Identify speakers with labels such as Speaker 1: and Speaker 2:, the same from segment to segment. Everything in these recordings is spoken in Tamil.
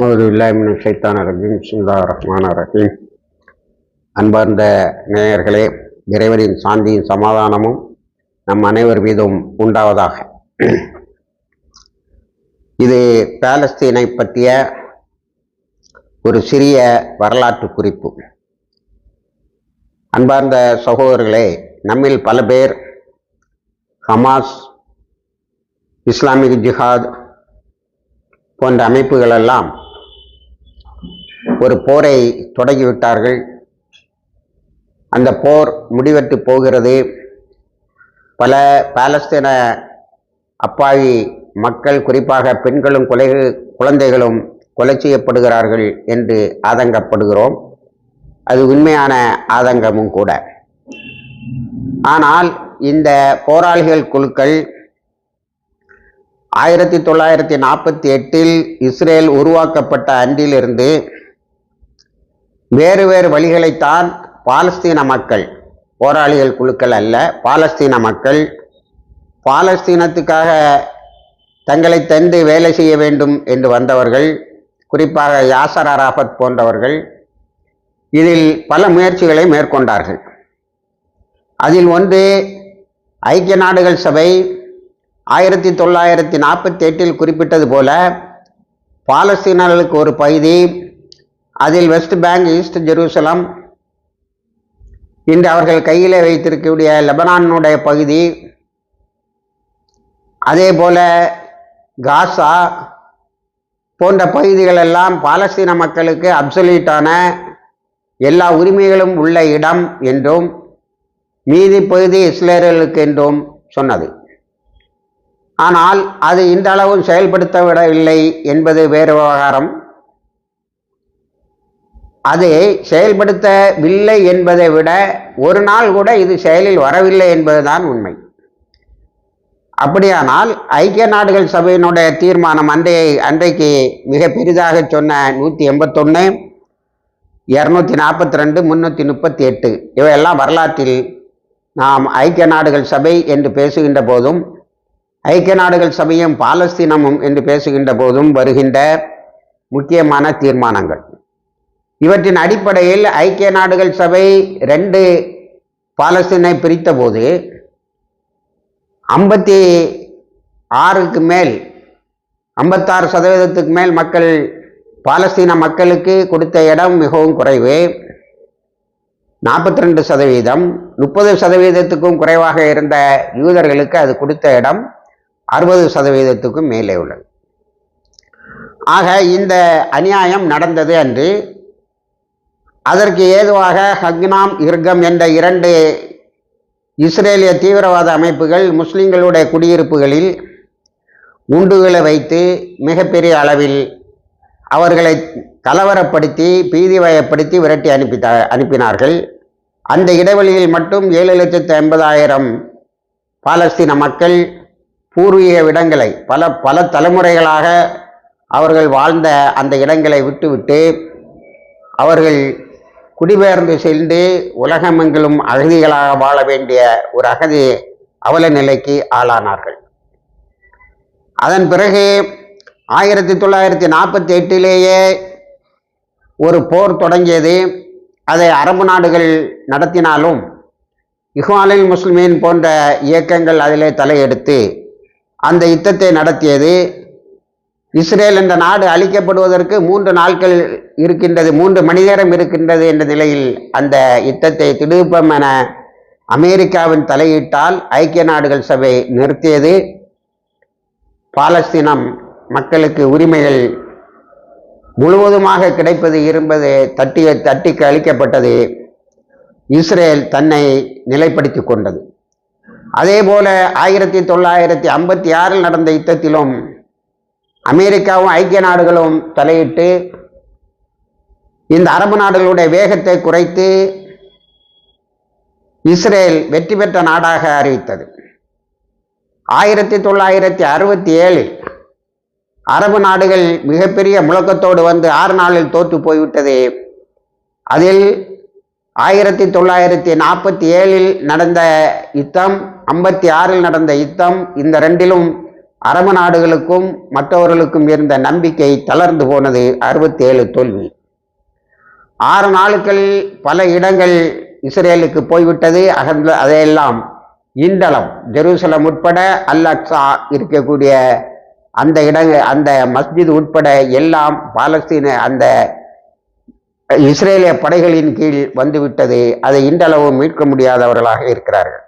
Speaker 1: ஒரு இல்லாமின் சைத்தான ரஹீம் சுல்லா ரஹ்மான ரஹீம். அன்பார்ந்த நேயர்களே இறைவனின் சாந்தியும் சமாதானமும் நம் அனைவர் மீதும் உண்டாவதாக. இது பாலஸ்தீனை பற்றிய ஒரு சிறிய வரலாற்று குறிப்பு. அன்பார்ந்த சகோதரர்களே நம்மில் பல பேர் ஹமாஸ் இஸ்லாமிக் ஜிஹாத் போன்ற அமைப்புகள் எல்லாம் ஒரு போரை தொடங்கிவிட்டார்கள். அந்த போர் முடிவெட்டு போகிறது. பல பாலஸ்தீன அப்பாவி மக்கள் குறிப்பாக பெண்களும் கொலை குழந்தைகளும் கொலை செய்யப்படுகிறார்கள் என்று ஆதங்கப்படுகிறோம். அது உண்மையான ஆதங்கமும் கூட. ஆனால் இந்த போராளிகள் குழுக்கள் ஆயிரத்தி தொள்ளாயிரத்தி நாற்பத்தி எட்டில் இஸ்ரேல் உருவாக்கப்பட்ட அன்றிலிருந்து வேறு வேறு வழிகளைத்தான் பாலஸ்தீன மக்கள் போராளிகள் குழுக்கள் அல்ல பாலஸ்தீன மக்கள் பாலஸ்தீனத்துக்காக தங்களை தந்து வேலை செய்ய வேண்டும் என்று வந்தவர்கள் குறிப்பாக யாசர் அராஃபத் போன்றவர்கள் இதில் பல முயற்சிகளை மேற்கொண்டார்கள். அதில் ஒன்று ஐக்கிய நாடுகள் சபை ஆயிரத்தி தொள்ளாயிரத்தி நாற்பத்தி எட்டில் குறிப்பிட்டது போல பாலஸ்தீனர்களுக்கு ஒரு பகுதி அதில் வெஸ்ட் பேங்க் ஈஸ்ட் ஜெருசலம் இன்று அவர்கள் கையில் வைத்திருக்கக்கூடிய லெபனானுடைய பகுதி அதே போல காசா போன்ற பகுதிகளெல்லாம் பாலஸ்தீன மக்களுக்கு அப்சல்யூட்டான எல்லா உரிமைகளும் உள்ள இடம் என்றும் மீதி பகுதி இஸ்ரேலர்களுக்கு என்றும் சொன்னது. ஆனால் அது இந்த அளவும் செயல்படுத்தவிடவில்லை என்பது வேறு விவகாரம். அதை செயல்படுத்தவில்லை என்பதை விட ஒரு நாள் கூட இது செயலில் வரவில்லை என்பதுதான் உண்மை. அப்படியானால் ஐக்கிய நாடுகள் சபையினுடைய தீர்மானம் அன்றைய அன்றைக்கு மிக பெரிதாக சொன்ன நூற்றி எண்பத்தொன்று இரநூத்தி நாற்பத்தி ரெண்டு முந்நூற்றி முப்பத்தி எட்டு இவையெல்லாம் வரலாற்றில் நாம் ஐக்கிய நாடுகள் சபை என்று பேசுகின்ற போதும் ஐக்கிய நாடுகள் சபையும் பாலஸ்தீனமும் என்று பேசுகின்ற போதும் வருகின்ற முக்கியமான தீர்மானங்கள். இவற்றின் அடிப்படையில் ஐக்கிய நாடுகள் சபை ரெண்டு பாலஸ்தீனை பிரித்தபோது ஐம்பத்தி ஆறுக்கு மேல் ஐம்பத்தாறு சதவீதத்துக்கு மேல் மக்கள் பாலஸ்தீன மக்களுக்கு கொடுத்த இடம் மிகவும் குறைவு. நாற்பத்தி ரெண்டு சதவீதம் முப்பது சதவீதத்துக்கும் குறைவாக இருந்த யூதர்களுக்கு அது கொடுத்த இடம் அறுபது சதவீதத்துக்கும் மேலே உள்ளது. ஆக இந்த அநியாயம் நடந்தது அன்று அதற்கு ஏதுவாக ஹக்னாம் இர்கம் என்ற இரண்டு இஸ்ரேலிய தீவிரவாத அமைப்புகள் முஸ்லிம்களுடைய குடியிருப்புகளில் குண்டுகளை வைத்து மிகப்பெரிய அளவில் அவர்களை கலவரப்படுத்தி பீதிவயப்படுத்தி விரட்டி அனுப்பித்த அனுப்பினார்கள். அந்த இடைவெளியில் மட்டும் ஏழு லட்சத்து ஐம்பதாயிரம் பாலஸ்தீன மக்கள் பூர்வீக இடங்களை பல பல தலைமுறைகளாக அவர்கள் வாழ்ந்த அந்த இடங்களை விட்டுவிட்டு அவர்கள் குடிபெயர்ந்து சென்று உலகமெங்கிலும் அகதிகளாக வாழ வேண்டிய ஒரு அகதி அவல நிலைக்கு ஆளானார்கள். அதன் பிறகு ஆயிரத்தி தொள்ளாயிரத்தி நாற்பத்தி எட்டிலேயே ஒரு போர் தொடங்கியது. அதை அரபு நாடுகள் நடத்தினாலும் இஹ்வாலில் முஸ்லிமீன் போன்ற இயக்கங்கள் அதிலே தலையெடுத்து அந்த யுத்தத்தை நடத்தியது. இஸ்ரேல் என்ற நாடு அழிக்கப்படுவதற்கு மூன்று நாட்கள் இருக்கின்றது மூன்று மணி நேரம் இருக்கின்றது என்ற நிலையில் அந்த யுத்தத்தை திடுப்பம் என அமெரிக்காவின் தலையிட்டால் ஐக்கிய நாடுகள் சபை நிறுத்தியது. பாலஸ்தீனம் மக்களுக்கு உரிமைகள் முழுவதுமாக கிடைப்பது இருப்பது தட்டி தட்டிக்கு அளிக்கப்பட்டது. இஸ்ரேல் தன்னை நிலைப்படுத்தி கொண்டது. அதே போல ஆயிரத்தி தொள்ளாயிரத்தி ஐம்பத்தி ஆறில் நடந்த யுத்தத்திலும் அமெரிக்காவும் ஐக்கிய நாடுகளும் தலையிட்டு இந்த அரபு நாடுகளுடைய வேகத்தை குறைத்து இஸ்ரேல் வெற்றி பெற்ற நாடாக அறிவித்தது. ஆயிரத்தி தொள்ளாயிரத்தி அறுபத்தி ஏழில் அரபு நாடுகள் மிகப்பெரிய முழக்கத்தோடு வந்து ஆறு நாளில் தோற்று போய்விட்டது. அதில் ஆயிரத்தி தொள்ளாயிரத்தி நாற்பத்தி ஏழில் நடந்த யுத்தம் ஐம்பத்தி ஆறில் நடந்த யுத்தம் இந்த ரெண்டிலும் அரபு நாடுகளுக்கும் மற்றவர்களுக்கும் இருந்த நம்பிக்கை தளர்ந்து போனது அறுபத்தேழு தோல்வி. ஆறு நாளுக்கள் பல இடங்கள் இஸ்ரேலுக்கு போய்விட்டது. அகந்த அதையெல்லாம் இந்தளம் ஜெருசலம் உட்பட அல் அக்ஸா இருக்கக்கூடிய அந்த இடங்கள் அந்த மஸ்ஜித் உட்பட எல்லாம் பாலஸ்தீன அந்த இஸ்ரேலிய படைகளின் கீழ் வந்துவிட்டது. அதை இன்றளவும் மீட்க முடியாதவர்களாக இருக்கிறார்கள்.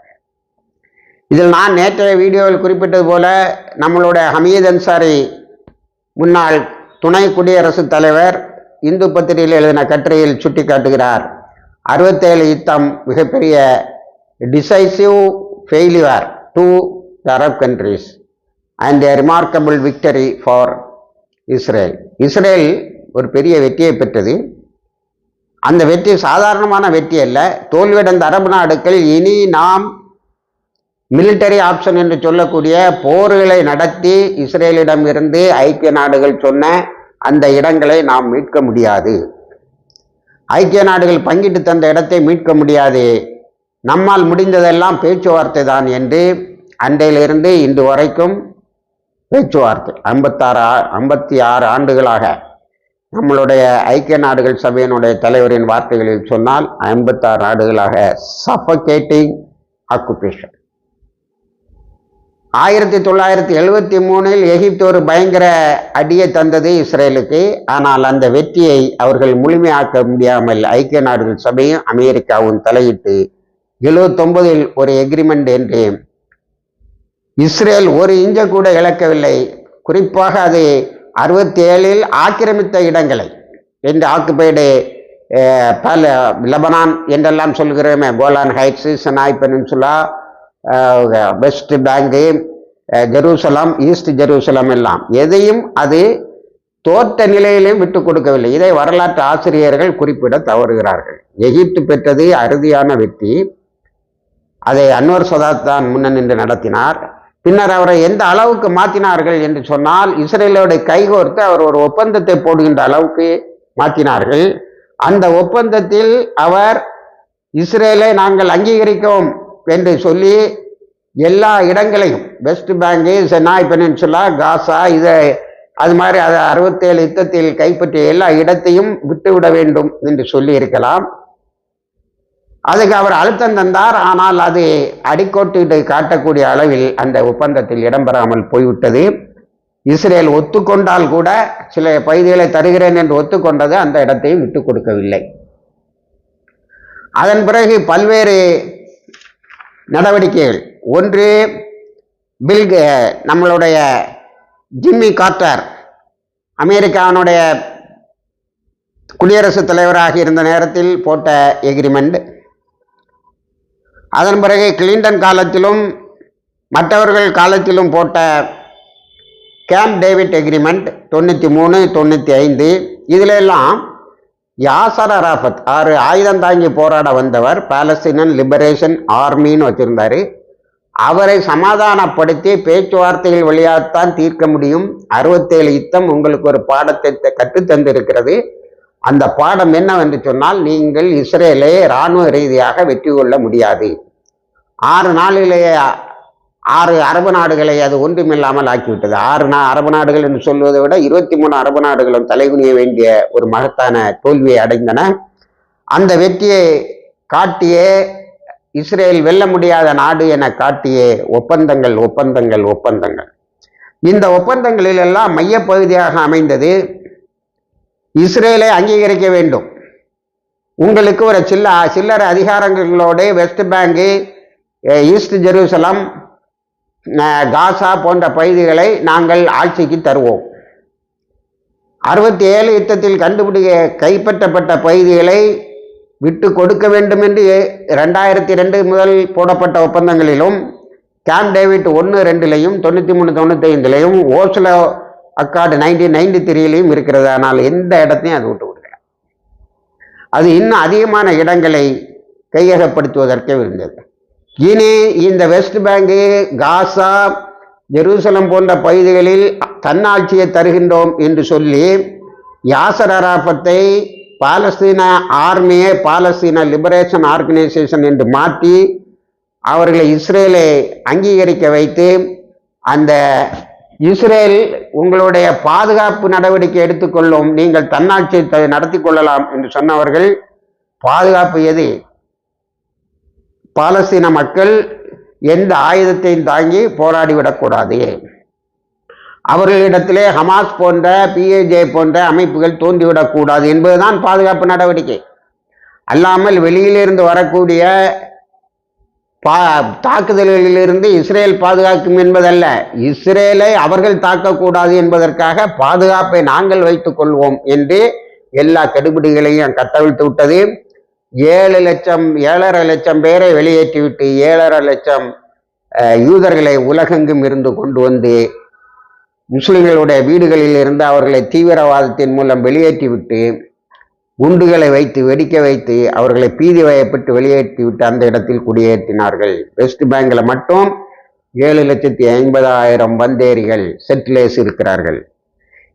Speaker 1: இதில் நான் நேற்றைய வீடியோவில் குறிப்பிட்டது போல நம்மளுடைய ஹமீத் அன்சாரி முன்னாள் துணை குடியரசுத் தலைவர் இந்து பத்திரிகையில் எழுதின கட்டுரையில் சுட்டிக்காட்டுகிறார். அறுபத்தேழு யுத்தம் மிகப்பெரிய decisive failure to Arab countries and a remarkable victory for Israel Israel ஒரு பெரிய வெற்றியை பெற்றது. அந்த வெற்றி சாதாரணமான வெற்றி அல்ல. தோல்வியடைந்த அரபு நாடுகள் இனி நாம் மிலிட்டரி ஆப்ஷன் என்று சொல்லக்கூடிய போர்களை நடத்தி இஸ்ரேலிடம் இருந்து ஐக்கிய நாடுகள் சொன்ன அந்த இடங்களை நாம் மீட்க முடியாது. ஐக்கிய நாடுகள் பங்கிட்டு தந்த இடத்தை மீட்க முடியாது. நம்மால் முடிந்ததெல்லாம் பேச்சுவார்த்தை தான் என்று அன்றையிலிருந்து இன்று வரைக்கும் பேச்சுவார்த்தை. ஐம்பத்தாறு ஆ- ஐம்பத்தி ஆறு ஆண்டுகளாக நம்மளுடைய ஐக்கிய நாடுகள் சபையினுடைய தலைவரின் வார்த்தைகளில் சொன்னால் ஐம்பத்தாறு ஆண்டுகளாக சஃபகேட்டிங் ஆக்குபேஷன் ஆயிரத்தி தொள்ளாயிரத்தி எழுபத்தி மூணில் எகிப்து ஒரு பயங்கர அடியை தந்தது இஸ்ரேலுக்கு. ஆனால் அந்த வெற்றியை அவர்கள் முழுமையாக்க முடியாமல் ஐக்கிய நாடுகள் சபையும் அமெரிக்காவும் தலையிட்டு எழுவத்தொன்பதில் ஒரு எக்ரிமெண்ட் என்று இஸ்ரேல் ஒரு இஞ்ச கூட இழக்கவில்லை. குறிப்பாக அது அறுபத்தி ஏழில் ஆக்கிரமித்த இடங்களை என்று ஆக்குபைடு பல லெபனான் என்றெல்லாம் சொல்கிறோமே Golan heights Sinai peninsula West bank Jerusalem East Jerusalem எல்லாம். எதையும் அது தோற்ற நிலையிலையும் விட்டு கொடுக்கவில்லை. இதை வரலாற்று ஆசிரியர்கள் குறிப்பிட தவறுகிறார்கள். எகிப்து பெற்றது அறுதியான வெற்றி. அதை அன்வர் சதாத் தான் முன்ன நின்று நடத்தினார். பின்னர் அவரை எந்த அளவுக்கு மாற்றினார்கள் என்று சொன்னால் இஸ்ரேலோட கைகோர்த்து அவர் ஒரு ஒப்பந்தத்தை போடுகின்ற அளவுக்கு மாற்றினார்கள். அந்த ஒப்பந்தத்தில் அவர் இஸ்ரேலை நாங்கள் அங்கீகரிக்கிறோம் என்று சொல்லி எல்லா இடங்களையும் West bank Sinai peninsula Gaza இதை அது மாதிரி அதை அறுபத்தேழு யுத்தத்தில் கைப்பற்றிய எல்லா இடத்தையும் விட்டுவிட வேண்டும் என்று சொல்லி இருக்கலாம். அதுக்கு அவர் அழுத்தம் தந்தார் ஆனால் அது அடிக்கோட்டிட்டு காட்டக்கூடிய அளவில் அந்த ஒப்பந்தத்தில் இடம்பெறாமல் போய்விட்டது. இஸ்ரேல் ஒத்துக்கொண்டால் கூட சில பகுதிகளை தருகிறேன் என்று ஒத்துக்கொண்டது அந்த இடத்தையும் விட்டு கொடுக்கவில்லை. அதன் பிறகு பல்வேறு நடவடிக்கைகள். ஒன்று பில் நம்மளுடைய ஜிம்மி கார்ட்டர் அமெரிக்காவினுடைய குடியரசுத் தலைவராக இருந்த நேரத்தில் போட்ட எக்ரிமெண்ட் அதன் பிறகு கிளின்டன் காலத்திலும் மற்றவர்கள் காலத்திலும் போட்ட கேம்ப் டேவிட் எக்ரிமெண்ட் தொண்ணூற்றி மூணு தொண்ணூற்றி ஐந்து இதிலெல்லாம் யாசர் அராஃபத் ஆறு ஆயுதம் தாங்கி போராட வந்தவர் பாலஸ்தீனன் லிபரேஷன் ஆர்மின்னு வச்சுருந்தாரு. அவரை சமாதானப்படுத்தி பேச்சுவார்த்தைகள் வழியாகத்தான் தீர்க்க முடியும். அறுபத்தேழு யுத்தம் உங்களுக்கு ஒரு பாடத்தை த- அந்த பாடம் என்னவென்று சொன்னால் நீங்கள் இஸ்ரேலை இராணுவ ரீதியாக வெற்றி கொள்ள முடியாது. ஆறு நாளிலேயே ஆறு அரபு நாடுகளை அது ஒன்றுமில்லாமல் ஆக்கிவிட்டது. ஆறு நா அரபு நாடுகள் என்று சொல்வதை விட இருபத்தி மூணு அரபு நாடுகளும் தலைகுனிய வேண்டிய ஒரு மகத்தான தோல்வியை அடைந்தன. அந்த வெற்றியை காட்டியே இஸ்ரேல் வெல்ல முடியாத நாடு என காட்டியே ஒப்பந்தங்கள் ஒப்பந்தங்கள் ஒப்பந்தங்கள். இந்த ஒப்பந்தங்களில் எல்லாம் மையப்பகுதியாக அமைந்தது இஸ்ரேலை அங்கீகரிக்க வேண்டும். உங்களுக்கு ஒரு சில்ல சில்லறை அதிகாரங்களோடு West Bank East Jerusalem Gaza போன்ற பகுதிகளை நாங்கள் ஆட்சிக்கு தருவோம். அறுபத்தி ஏழு யுத்தத்தில் கண்டுபிடிக்க கைப்பற்றப்பட்ட பகுதிகளை விட்டு கொடுக்க வேண்டும் என்று ரெண்டாயிரத்தி ரெண்டு முதல் போடப்பட்ட ஒப்பந்தங்களிலும் கேம்ப் டேவிட் ஒன்று ரெண்டுலையும் தொண்ணூற்றி மூணு தொண்ணூற்றி ஐந்துலையும் ஓஸ்லோ அக்கார்டு நைன்டீன் நைன்டி த்ரீலையும் இருக்கிறது. ஆனால் எந்த இடத்தையும் அது விட்டு கொடுக்கல. அது இன்னும் அதிகமான இடங்களை கையகப்படுத்துவதற்கே இருந்தது இனி இந்த வெஸ்ட் பேங்கு காசா ஜெருசலம் போன்ற பகுதிகளில் தன்னாட்சியை தருகின்றோம் என்று சொல்லி யாசர் அராபத்தை பாலஸ்தீன ஆர்மியை பாலஸ்தீன லிபரேஷன் ஆர்கனைசேஷன் என்று மாற்றி அவர்களை இஸ்ரேலை அங்கீகரிக்க வைத்து அந்த இஸ்ரேல் உங்களுடைய பாதுகாப்பு நடவடிக்கை எடுத்துக்கொள்ளும் நீங்கள் தன்னாட்சி த- நடத்தி கொள்ளலாம் என்று சொன்னவர்கள் பாதுகாப்பு எது? பாலஸ்தீன மக்கள் எந்த ஆயுதத்தையும் தாங்கி போராடிவிடக்கூடாது அவர்களிடத்திலே ஹமாஸ் போன்ற பிஏஜே போன்ற அமைப்புகள் தோன்றிவிடக்கூடாது என்பதுதான் பாதுகாப்பு நடவடிக்கை. அல்லாமல் வெளியிலிருந்து வரக்கூடிய பா தாக்குதல்களிலிருந்து இஸ்ரேல் பாதுகாக்கும் என்பதல்ல. இஸ்ரேலை அவர்கள் தாக்கக்கூடாது என்பதற்காக பாதுகாப்பை நாங்கள் வைத்துக் கொள்வோம் என்று எல்லா கெடுபிடிகளையும் கட்டவிழ்த்து விட்டது. ஏழு லட்சம் ஏழரை லட்சம் பேரை வெளியேற்றிவிட்டு ஏழரை லட்சம் யூதர்களை உலகெங்கும் இருந்து கொண்டு வந்து முஸ்லிம்களுடைய வீடுகளில் இருந்து அவர்களை தீவிரவாதத்தின் மூலம் வெளியேற்றிவிட்டு குண்டுகளை வைத்து வெடிக்க வைத்து அவர்களை பீதி வயப்பட்டு வெளியேற்றிவிட்டு அந்த இடத்தில் குடியேற்றினார்கள். வெஸ்ட் பேங்க்ல மட்டும் ஏழு லட்சத்தி ஐம்பதாயிரம் வந்தேரிகள் செட்டிலேஸ் இருக்கிறார்கள்.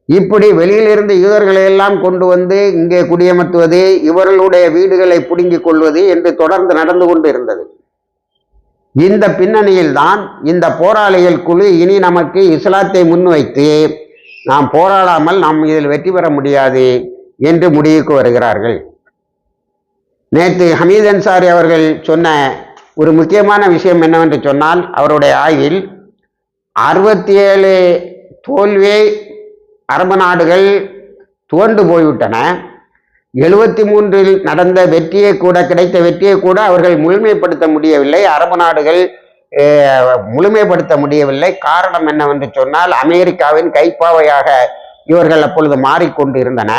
Speaker 1: இப்படி வெளியிலிருந்து யூதர்களை எல்லாம் கொண்டு வந்து இங்கே குடியமர்த்துவது இவர்களுடைய வீடுகளை புடுங்கிக் கொள்வது என்று தொடர்ந்து நடந்து கொண்டு இருந்தது இந்த பின்னணியில்தான் இந்த போராளிகள் குழு இனி நமக்கு இஸ்லாத்தை முன்வைத்து நாம் போராடாமல் நாம் இதில் வெற்றி பெற முடியாது என்று முடிவுக்கு வருகிறார்கள். நேற்று ஹமீத் அன்சாரி அவர்கள் சொன்ன ஒரு முக்கியமான விஷயம் என்னவென்று சொன்னால் அவருடைய ஆய்வில் அறுபத்தி ஏழு தோல்வியை அரபு நாடுகள் துவண்டு போய்விட்டன. எழுபத்தி மூன்றில் நடந்த வெற்றியை கூட கிடைத்த வெற்றியை கூட அவர்கள் முழுமைப்படுத்த முடியவில்லை. அரபு நாடுகள் முழுமைப்படுத்த முடியவில்லை. காரணம் என்னவென்று சொன்னால் அமெரிக்காவின் கைப்பாவையாக இவர்கள் அப்பொழுது மாறிக்கொண்டு இருந்தன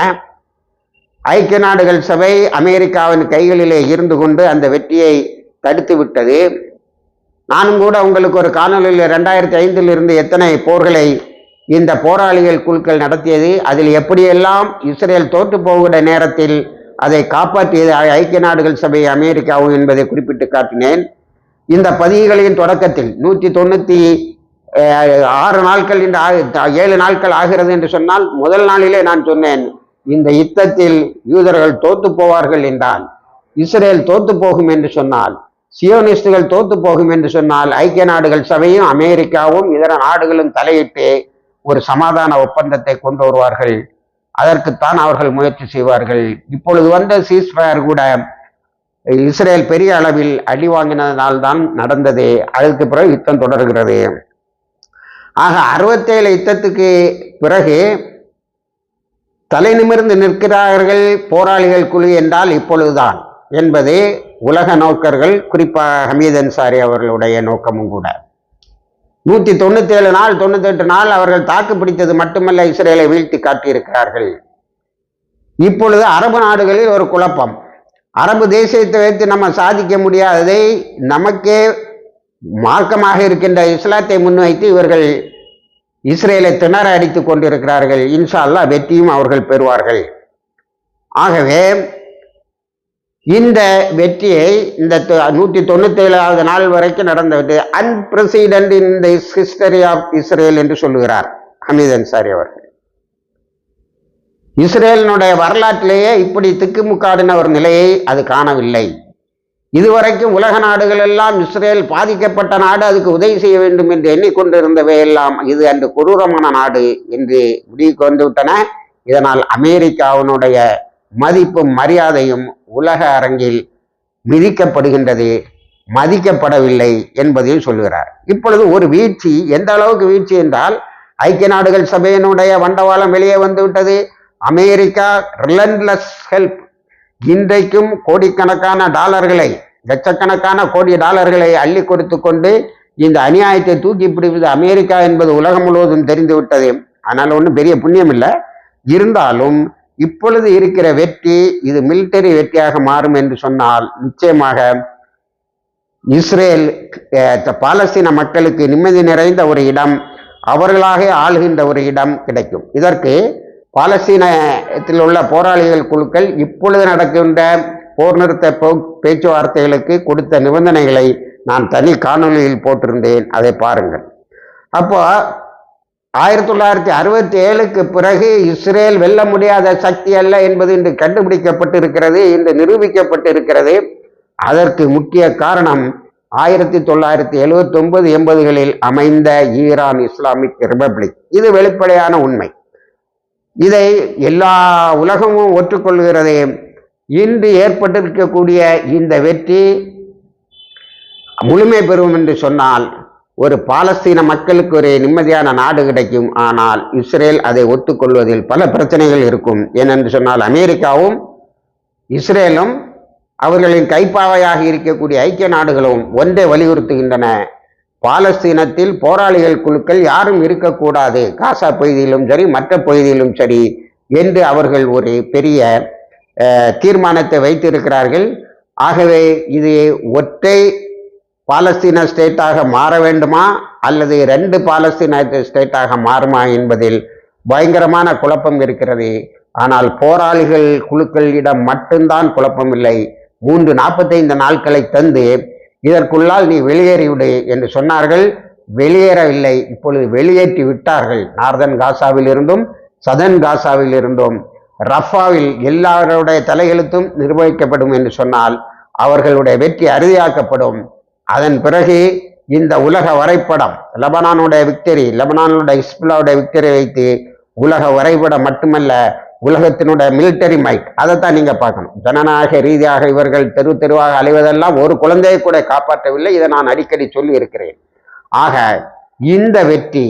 Speaker 1: ஐக்கிய நாடுகள் சபை அமெரிக்காவின் கைகளிலே இருந்து கொண்டு அந்த வெற்றியை தடுத்து விட்டது. நானும் கூட உங்களுக்கு ஒரு காணொலியில் ரெண்டாயிரத்தி ஐந்தில் இருந்து எத்தனை போர்களை இந்த போராளிகள் குழுக்கள் நடத்தியது அதில் எப்படியெல்லாம் இஸ்ரேல் தோற்று போகிற நேரத்தில் அதை காப்பாற்றியது ஐக்கிய நாடுகள் சபை அமெரிக்காவும் என்பதை குறிப்பிட்டு காட்டினேன். இந்த பதிவுகளின் தொடக்கத்தில் நூற்றி தொண்ணூற்றி ஆறு நாட்கள் என்று ஆ- ஏழு நாட்கள் ஆகிறது என்று சொன்னால் முதல் நாளிலே நான் சொன்னேன் இந்த யுத்தத்தில் யூதர்கள் தோத்து போவார்கள் என்றால் இஸ்ரேல் தோத்து போகும் என்று சொன்னால் சியோனிஸ்டுகள் தோத்து போகும் என்று சொன்னால் ஐக்கிய நாடுகள் சபையும் அமெரிக்காவும் இதர நாடுகளும் தலையிட்டு ஒரு சமாதான ஒப்பந்தத்தை கொண்டு வருவார்கள். அதற்குத்தான் அவர்கள் முயற்சி செய்வார்கள். இப்பொழுது வந்த சீஸ்ஃபயர் கூட இஸ்ரேல் பெரிய அளவில் அடி வாங்கினதினால்தான் நடந்தது. அதற்கு பிறகு யுத்தம் தொடர்கிறது. ஆக அறுபத்தேழு யுத்தத்துக்கு பிறகு தலை நிமிர்ந்து நிற்கிறார்கள் போராளிகள் குழு என்றால் இப்பொழுதுதான் என்பது உலக நோக்கர்கள் குறிப்பாக ஹமீத் அன்சாரி அவர்களுடைய நோக்கமும் கூட. நூற்றி தொண்ணூத்தி ஏழு நாள் தொண்ணூத்தெட்டு நாள் அவர்கள் தாக்கு பிடித்தது மட்டுமல்ல இஸ்ரேலை வீழ்த்தி காட்டியிருக்கிறார்கள். இப்பொழுது அரபு நாடுகளில் ஒரு குழப்பம். அரபு தேசியத்தை வைத்து நம்ம சாதிக்க முடியாததை நமக்கே மார்க்கமாக இருக்கின்ற இஸ்லாத்தை முன்வைத்து இவர்கள் இஸ்ரேலை திணற அடித்துக் கொண்டிருக்கிறார்கள். இன்ஷா அல்லா வெற்றியும் அவர்கள் பெறுவார்கள். ஆகவே இந்த வெற்றியை இந்த நூற்றி தொண்ணூத்தி ஏழாவது நாள் வரைக்கும் நடந்த unprecedented in the history of Israel என்று சொல்லுகிறார் ஹமீத் அன்சாரி அவர்கள். இஸ்ரேலினுடைய வரலாற்றிலேயே இப்படி திக்குமுக்காடின ஒரு நிலையை அது காணவில்லை. இதுவரைக்கும் உலக நாடுகள் எல்லாம் இஸ்ரேல் பாதிக்கப்பட்ட நாடு அதுக்கு உதவி செய்ய வேண்டும் என்று எண்ணிக்கொண்டிருந்தவை எல்லாம் இது அன்று கொடூரமான நாடு என்று முடிவுக்கு வந்துவிட்டன. இதனால் அமெரிக்காவினுடைய மதிப்பும் மரியாதையும் உலக அரங்கில் மிதிக்கப்படுகின்றது. மதிக்கப்படவில்லை என்பதையும் சொல்லுகிறார். இப்பொழுது ஒரு வீழ்ச்சி எந்த அளவுக்கு வீழ்ச்சி என்றால் ஐக்கிய நாடுகள் சபையினுடைய வண்டவாளம் வெளியே வந்துவிட்டது அமெரிக்கா ரிலன்லெஸ் ஹெல்ப் இன்றைக்கும் கோடிக்கணக்கான டாலர்களை லட்சக்கணக்கான கோடி டாலர்களை அள்ளி கொடுத்து கொண்டு இந்த அநியாயத்தை தூக்கி பிடிப்பது அமெரிக்கா என்பது உலகம் முழுவதும் தெரிந்துவிட்டது ஆனால் ஒன்றும் பெரிய புண்ணியம் இல்லை. இருந்தாலும் இப்பொழுது இருக்கிற வெற்றி இது மிலிட்டரி வெற்றியாக மாறும் என்று சொன்னால் நிச்சயமாக இஸ்ரேல் பாலஸ்தீன மக்களுக்கு நிம்மதி நிறைந்த ஒரு இடம் அவர்களாக ஆளுகின்ற ஒரு இடம் கிடைக்கும். இதற்கு பாலஸ்தீனத்தில் உள்ள போராளிகள் குழுக்கள் இப்பொழுது நடக்கின்ற போர் நிறுத்த பேச்சுவார்த்தைகளுக்கு கொடுத்த நிபந்தனைகளை நான் தனி காணொளியில் போட்டிருந்தேன். அதை பாருங்கள். அப்போ ஆயிரத்தி தொள்ளாயிரத்தி அறுபத்தி ஏழுக்கு பிறகு இஸ்ரேல் வெல்ல முடியாத சக்தி அல்ல என்பது இன்று கண்டுபிடிக்கப்பட்டிருக்கிறது இன்று நிரூபிக்கப்பட்டிருக்கிறது. அதற்கு முக்கிய காரணம் ஆயிரத்தி தொள்ளாயிரத்தி எழுபத்தி ஒன்பது எண்பதுகளில் அமைந்த ஈரான் இஸ்லாமிக் ரிபப்ளிக். இது வெளிப்படையான உண்மை. இதை எல்லா உலகமும் ஒற்றுக்கொள்கிறது. இன்று ஏற்பட்டிருக்கக்கூடிய இந்த வெற்றி முழுமை பெறும் என்று சொன்னால் ஒரு பாலஸ்தீன மக்களுக்கு ஒரு நிம்மதியான நாடு கிடைக்கும். ஆனால் இஸ்ரேல் அதை ஒத்துக்கொள்வதில் பல பிரச்சனைகள் இருக்கும். ஏனென்று சொன்னால் அமெரிக்காவும் இஸ்ரேலும் அவர்களின் கைப்பாவையாக இருக்கக்கூடிய ஐக்கிய நாடுகளும் ஒன்றை வலியுறுத்துகின்றன. பாலஸ்தீனத்தில் போராளிகள் குழுக்கள் யாரும் இருக்கக்கூடாது. காசா பகுதியிலும் சரி மற்ற பகுதியிலும் சரி என்று அவர்கள் ஒரு பெரிய தீர்மானத்தை வைத்திருக்கிறார்கள். ஆகவே இது ஒற்றை பாலஸ்தீன ஸ்டேட்டாக மாற வேண்டுமா அல்லது ரெண்டு பாலஸ்தீன ஸ்டேட்டாக மாறுமா என்பதில் பயங்கரமான குழப்பம் இருக்கிறது. ஆனால் போராளிகள் குழுக்களிடம் மட்டும்தான் குழப்பம் இல்லை மூன்று நாற்பத்தைந்து நாட்களை தந்து இதற்குள்ளால் நீ வெளியேறிவிடு என்று சொன்னார்கள். வெளியேறவில்லை. இப்பொழுது வெளியேற்றி விட்டார்கள். நார்தன் காசாவில் இருந்தும் சதன் காசாவில் இருந்தும் ரஃபாவில் எல்லாருடைய தலையெழுத்தும் நிர்வகிக்கப்படும் என்று சொன்னால் அவர்களுடைய வெற்றி அறுதியாக்கப்படும். அதன் பிறகு இந்த உலக வரைபடம் லெபனானுடைய விக்டரி லெபனானுடைய ஹிஸ்புல்லாவுடைய விக்டரி வைத்து உலக வரைபடம் மட்டுமல்ல உலகத்தினுடைய மிலிட்டரி மைட் அதைத்தான் நீங்க பார்க்கணும். ஜனநாயக ரீதியாக இவர்கள் தெரு தெருவாக அலைவதெல்லாம் ஒரு குழந்தையை கூட காப்பாற்றவில்லை இதை நான் அடிக்கடி சொல்லி இருக்கிறேன். ஆக இந்த வெற்றி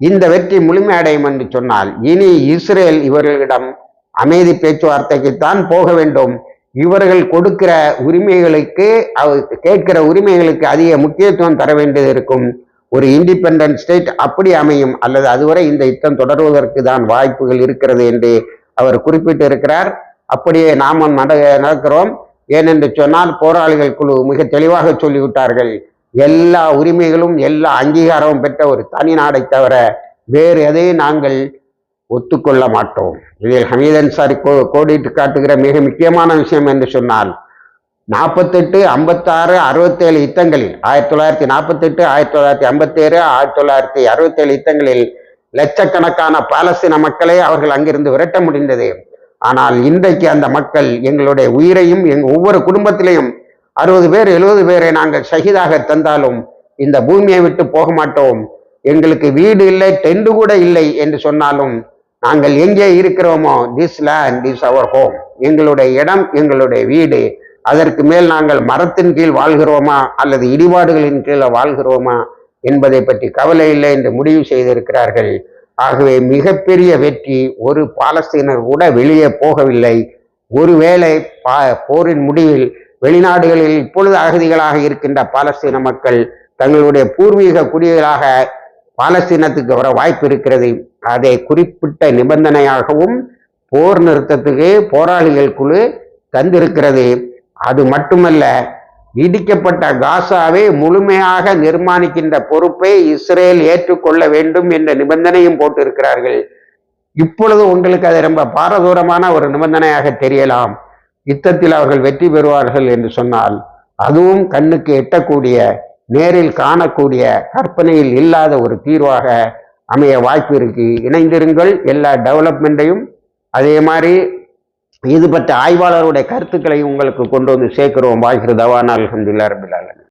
Speaker 1: இந்த வெற்றி முழுமையடையும் என்று சொன்னால் இனி இஸ்ரேல் இவர்களிடம் அமைதி பேச்சுவார்த்தைக்குத்தான் போக வேண்டும். இவர்கள் கொடுக்கிற உரிமைகளுக்கு கேட்கிற உரிமைகளுக்கு அதிக முக்கியத்துவம் தர வேண்டியது இருக்கும். ஒரு இண்டிபெண்ட் ஸ்டேட் அப்படி அமையும் அல்லது அதுவரை இந்த யுத்தம் தொடர்வதற்கு தான் வாய்ப்புகள் இருக்கிறது என்று அவர் குறிப்பிட்டு இருக்கிறார் அப்படியே நாம நட நடக்கிறோம். ஏனென்று சொன்னால் போராளிகள் குழு மிக தெளிவாக சொல்லிவிட்டார்கள். எல்லா உரிமைகளும் எல்லா அங்கீகாரமும் பெற்ற ஒரு தனி நாடை தவிர வேறு எதையும் நாங்கள் ஒத்துக்கொள்ள மாட்டோம். இதில் ஹமீத் அன்சாரி கோ கோடிட்டு காட்டுகிற மிக முக்கியமான விஷயம் என்று சொன்னால் நாற்பத்தெட்டு ஐம்பத்தாறு அறுபத்தேழு யுத்தங்களில் ஆயிரத்தி தொள்ளாயிரத்தி நாற்பத்தெட்டு ஆயிரத்தி தொள்ளாயிரத்தி ஐம்பத்தேழு ஆயிரத்தி தொள்ளாயிரத்தி அறுபத்தேழு யுத்தங்களில் லட்சக்கணக்கான பாலஸ்தீன மக்களை அவர்கள் அங்கிருந்து விரட்ட முடிந்தது. ஆனால் இன்றைக்கு அந்த மக்கள் எங்களுடைய உயிரையும் எங் ஒவ்வொரு குடும்பத்திலையும் அறுபது பேர் எழுபது பேரை நாங்கள் ஷஹீதாக தந்தாலும் இந்த பூமியை விட்டு போக மாட்டோம். எங்களுக்கு வீடு இல்லை டென்ட் கூட இல்லை என்று சொன்னாலும் நாங்கள் எங்கே இருக்கிறோமோ this land this our home எங்களுடைய இடம் எங்களுடைய வீடு. அதற்கு மேல் நாங்கள் மரத்தின் கீழ் வாழ்கிறோமா அல்லது இடிபாடுகளின் கீழே வாழ்கிறோமா என்பதை பற்றி கவலை இல்லை என்று முடிவு செய்திருக்கிறார்கள். ஆகவே மிகப்பெரிய வெற்றி ஒரு பாலஸ்தீனர் கூட வெளியே போகவில்லை. ஒருவேளை பா போரின் முடிவில் வெளிநாடுகளில் இப்பொழுது அகதிகளாக இருக்கின்ற பாலஸ்தீன மக்கள் தங்களுடைய பூர்வீக குடிகளாக பாலஸ்தீனத்துக்கு வர வாய்ப்பு இருக்கிறது. அதை குறிப்பிட்ட நிபந்தனையாகவும் போர் நிறுத்தத்துக்கு போராளிகள் குழு தந்திருக்கிறது. அது மட்டுமல்ல இடிக்கப்பட்ட காசாவை முழுமையாக நிர்மாணிக்கின்ற பொறுப்பை இஸ்ரேல் ஏற்றுக்கொள்ள வேண்டும் என்ற நிபந்தனையும் போட்டிருக்கிறார்கள். இப்பொழுது உங்களுக்கு அது ரொம்ப பாரதூரமான ஒரு நிபந்தனையாக தெரியலாம். யுத்தத்தில் அவர்கள் வெற்றி பெறுவார்கள் என்று சொன்னால் அதுவும் கண்ணுக்கு எட்டக்கூடிய நேரில் காணக்கூடிய கற்பனையில் இல்லாத ஒரு தீர்வாக அமைய வாய்ப்பு இருக்கு. இணைந்திருங்கள். எல்லா டெவலப்மெண்ட்டையும் அதே மாதிரி இது பற்ற ஆய்வாளருடைய கருத்துக்களை உங்களுக்கு கொண்டு வந்து சேர்க்கிறோம். வாய்கிற நாள் அலமதுல்லா ரபிலாலன்